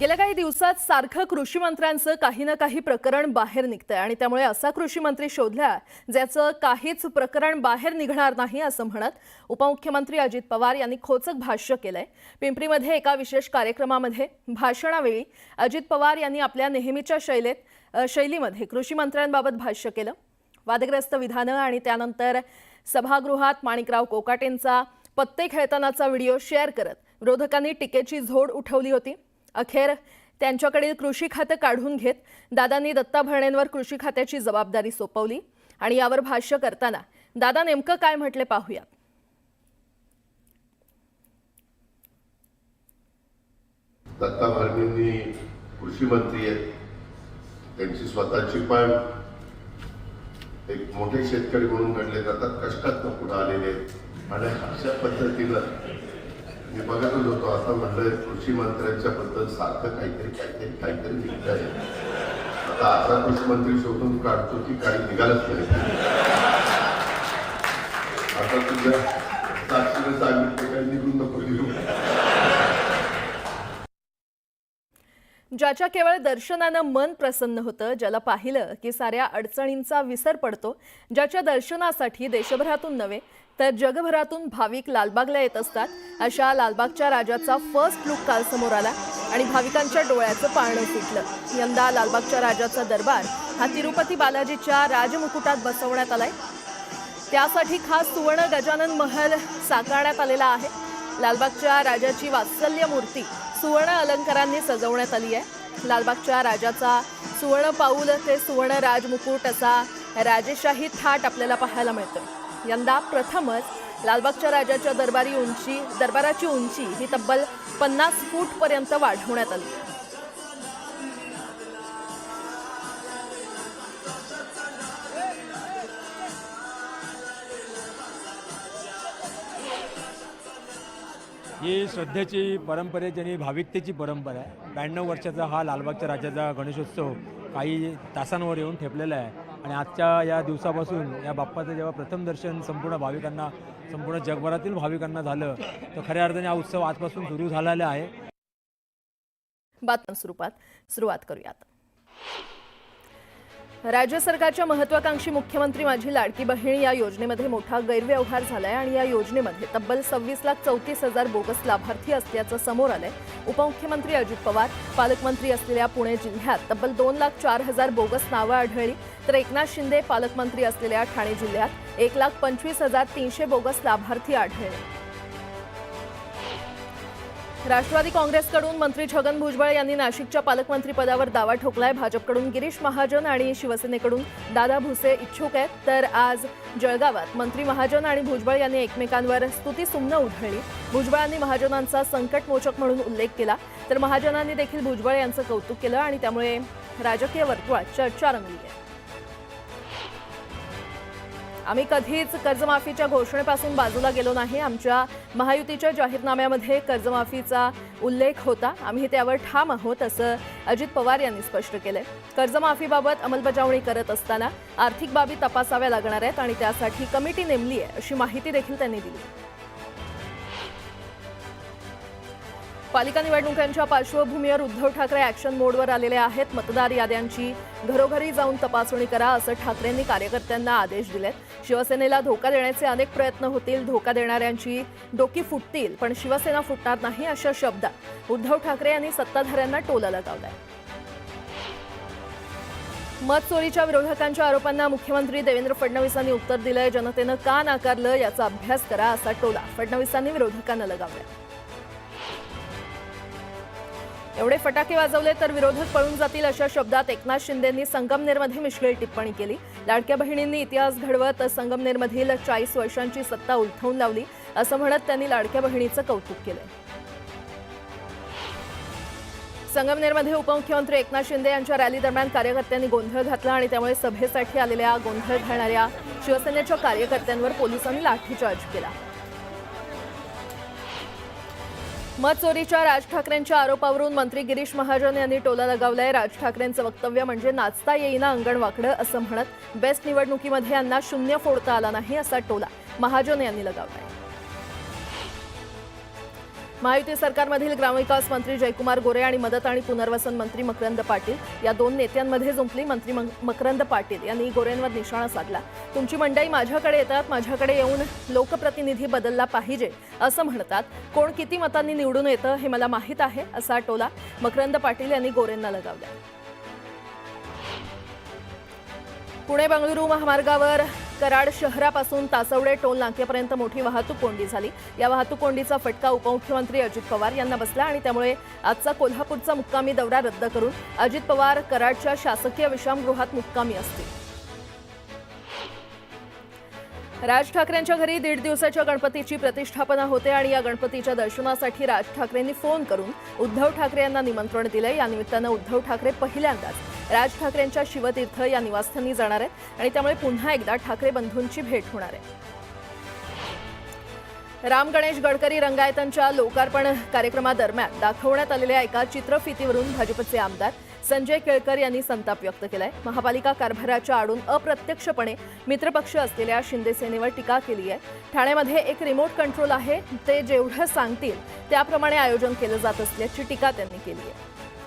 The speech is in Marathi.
गेल्या काही दिवसात सारखं कृषी मंत्र्यांचं काही ना काही प्रकरण बाहेर निघतंय आणि त्यामुळे असा कृषी मंत्री शोधला ज्याचं काहीच प्रकरण बाहेर निघणार नाही असं म्हणत उपमुख्यमंत्री अजित पवार यांनी खोचक भाष्य केलंय. पिंपरीमध्ये एका विशेष कार्यक्रमामध्ये भाषणावेळी अजित पवार यांनी आपल्या नेहमीच्या शैलीत शैलीमध्ये कृषी मंत्र्यांबाबत भाष्य केलं. वादग्रस्त विधानं आणि त्यानंतर सभागृहात माणिकराव कोकाटेंचा पत्ते खेळतानाचा व्हिडिओ शेअर करत विरोधकांनी टीकेची झोड उठवली होती. अखेर त्यांच्याकडील कृषी खातं काढून घेत दादांनी दत्ता भरणेंवर कृषी खात्याची जबाबदारी सोपवली. आणि यावर भाष्य करताना दादा नेमकं काय म्हटले पाहूया. दत्ता भरणेंनी कृषी मंत्री आहेत. त्यांची स्वतःची पण एक मोठे शेतकरी म्हणून घडले जातात. कष्टात पुढे आलेले आहेत. आणि अशा पद्धतीनं मी बघतच होतो आता म्हणलं कृषी मंत्र्यांच्या बद्दल सारखं काहीतरी काहीतरी काहीतरी निघत आहे आता असा कृषी मंत्री शोधून काढतो की काही निघालच नाही. आता तुझ्या साक्षीने सांगितलं काही निघून नको ज्याच्या केवळ दर्शनानं मन प्रसन्न होतं ज्याला पाहिलं की साऱ्या अडचणींचा विसर पडतो ज्याच्या दर्शनासाठी देशभरातून नव्हे तर जगभरातून भाविक लालबागला येत असतात. अशा लालबागच्या राजाचा फर्स्ट लुक काल समोर आला आणि भाविकांच्या डोळ्याचं पाळणं सुटलं. यंदा लालबागच्या राजाचा दरबार हा तिरुपती बालाजीच्या राजमुकुटात बसवण्यात आलाय. त्यासाठी खास सुवर्ण गजानन महल साकारण्यात आलेला आहे. लालबागच्या राजाची वात्सल्य मूर्ती सुवर्ण अलंकारांनी सजवण्यात आली आहे. लालबागच्या राजाचा सुवर्ण पाऊल ते सुवर्ण राजमुकुट असा राजेशाही थाट आपल्याला पाहायला मिळतं यंदा प्रथमच लालबागच्या राजाच्या दरबारी उंची दरबाराची उंची ही तब्बल पन्नास फूटपर्यंत वाढवण्यात आली. ही श्रद्धेची परंपरेची आणि भाविकतेची परंपरा आहे. ब्याण्णव वर्षाचा हा लालबागच्या राजाचा गणेशोत्सव काही तासांवर येऊन ठेपलेला आहे. आणि आजच्या या दिवसापासून या बाप्पाचं जेव्हा प्रथम दर्शन संपूर्ण भाविकांना संपूर्ण जगभरातील भाविकांना झालं तर खऱ्या अर्थाने हा उत्सव आजपासून सुरू झालेला आहे. बातम्या स्वरूपात सुरुवात करूयात. राज्य सरकारच्या महत्वाकांक्षी मुख्यमंत्री माझी लाडकी बहीण या योजनेमध्ये मोठा गैरव्यवहार झालाय आणि या योजनेमध्ये तब्बल सव्वीस लाख चौतीस हजार बोगस लाभार्थी असल्याचं समोर आलंय. उपमुख्यमंत्री अजित पवार पालकमंत्री असलेल्या पुणे जिल्ह्यात तब्बल दोन लाख चार हजार बोगस नावं आढळली. तर एकनाथ शिंदे पालकमंत्री असलेल्या ठाणे जिल्ह्यात एक लाख पंचवीस हजार तीनशे बोगस लाभार्थी आढळले. राष्ट्रवादी काँग्रेसकडून मंत्री छगन भुजबळ यांनी नाशिकच्या पालकमंत्रीपदावर दावा ठोकलाय. भाजपकडून गिरीश महाजन आणि शिवसेनेकडून दादा भुसे इच्छुक आहेत. तर आज जळगावात मंत्री महाजन आणि भुजबळ यांनी एकमेकांवर स्तुतीसुमनं उधळली. भुजबळांनी महाजनांचा संकटमोचक म्हणून उल्लेख केला. तर महाजनांनी देखील भुजबळ यांचं कौतुक केलं आणि त्यामुळे राजकीय वर्तुळात चर्चा रंगली आहे. आम्ही कधीच कर्जमाफीच्या घोषणेपासून बाजूला गेलो नाही. आमच्या महायुतीच्या जाहीरनाम्यामध्ये कर्जमाफीचा उल्लेख होता. आम्ही त्यावर ठाम आहोत असं अजित पवार यांनी स्पष्ट केलंय. कर्जमाफीबाबत अंमलबजावणी करत असताना आर्थिक बाबी तपासाव्या लागणार आहेत आणि त्यासाठी कमिटी नेमली आहे अशी माहिती देखील त्यांनी दिली. पालिका निवडणुकांच्या पार्श्वभूमीवर उद्धव ठाकरे ॲक्शन मोडवर आलेले आहेत. मतदार याद्यांची घरोघरी जाऊन तपासणी करा असं ठाकरेंनी कार्यकर्त्यांना आदेश दिलेत. शिवसेनेला धोका देण्याचे अनेक प्रयत्न होतील धोका देणाऱ्यांची डोकी फुटतील पण शिवसेना फुटणार नाही अशा शब्दात उद्धव ठाकरे यांनी सत्ताधाऱ्यांना टोला लगावलाय. मत चोरीच्या विरोधकांच्या आरोपांना मुख्यमंत्री देवेंद्र फडणवीसांनी उत्तर दिलंय. जनतेनं का नाकारलं याचा अभ्यास करा असा टोला फडणवीसांनी विरोधकांना लगावलाय. एवढे फटाके वाजवले तर विरोधक पळून जातील अशा शब्दात एकनाथ शिंदेंनी संगमनेरमध्ये मिश्रील टिप्पणी केली. लाडक्या बहिणींनी इतिहास घडवत संगमनेरमधील चाळीस वर्षांची सत्ता उलथवून लावली असं म्हणत त्यांनी लाडक्या बहिणीचं कौतुक केलं. संगमनेरमध्ये उपमुख्यमंत्री एकनाथ शिंदे यांच्या रॅली दरम्यान कार्यकर्त्यांनी गोंधळ घातला आणि त्यामुळे सभेसाठी आलेल्या गोंधळ घालणाऱ्या शिवसेनेच्या कार्यकर्त्यांवर पोलिसांनी लाठीचार्ज केला. मत चोरीच्या राज ठाकरेंच्या आरोपावरून मंत्री गिरीश महाजन यांनी टोला लगावलाय. राज ठाकरेंचं वक्तव्य म्हणजे नाचता येईना अंगण वाकडं असं म्हणत बेस्ट निवडणुकीमध्ये यांना शून्य फोडता आला नाही असा टोला महाजन यांनी लगावलाय. महायुती सरकारमधील ग्रामविकास मंत्री जयकुमार गोरे आणि मदत आणि पुनर्वसन मंत्री मकरंद पाटील या दोन नेत्यांमध्ये जुंपली मंत्री मकरंद पाटील. यांनी गोरेंवर निशाणा साधला. तुमची मंडई माझ्याकडे येतात माझ्याकडे येऊन लोकप्रतिनिधी बदलला पाहिजे असं म्हणतात. कोण किती मतांनी निवडून येतं हे मला माहीत आहे असा टोला मकरंद पाटील यांनी गोरेंना लगावला. पुणे बंगळुरू महामार्गावर कराड शहरापासून तासवडे टोल नाक्यापर्यंत मोठी वाहतूक कोंडी झाली. या वाहतूक कोंडीचा फटका उपमुख्यमंत्री अजित पवार यांना बसला आणि त्यामुळे आजचा कोल्हापूरचा मुक्कामी दौरा रद्द करून अजित पवार कराडच्या शासकीय विश्रामगृहात मुक्कामी असतील. राज ठाकरेंच्या घरी दीड दिवसाच्या गणपतीची प्रतिष्ठापना होते आणि या गणपतीच्या दर्शनासाठी राज ठाकरेंनी फोन करून उद्धव ठाकरे यांना निमंत्रण दिले या निमित्तानं उद्धव ठाकरे पहिल्यांदाच राज ठाकरेंच्या शिवतीर्थ या निवासस्थानी जाणार आहेत आणि त्यामुळे पुन्हा एकदा ठाकरे बंधूंची भेट होणार आहे. राम गणेश गडकरी रंगायतांच्या लोकार्पण कार्यक्रमादरम्यान दाखवण्यात आलेल्या एका चित्रफितीवरून भाजपचे आमदार संजय केळकर यांनी संताप व्यक्त केलाय. महापालिका कारभाराच्या आडून अप्रत्यक्षपणे मित्रपक्ष असलेल्या शिंदे सेनेवर टीका केली आहे. ठाण्यामध्ये एक रिमोट कंट्रोल आहे ते जेवढं सांगतील त्याप्रमाणे आयोजन केलं जात असल्याची टीका त्यांनी केली आहे.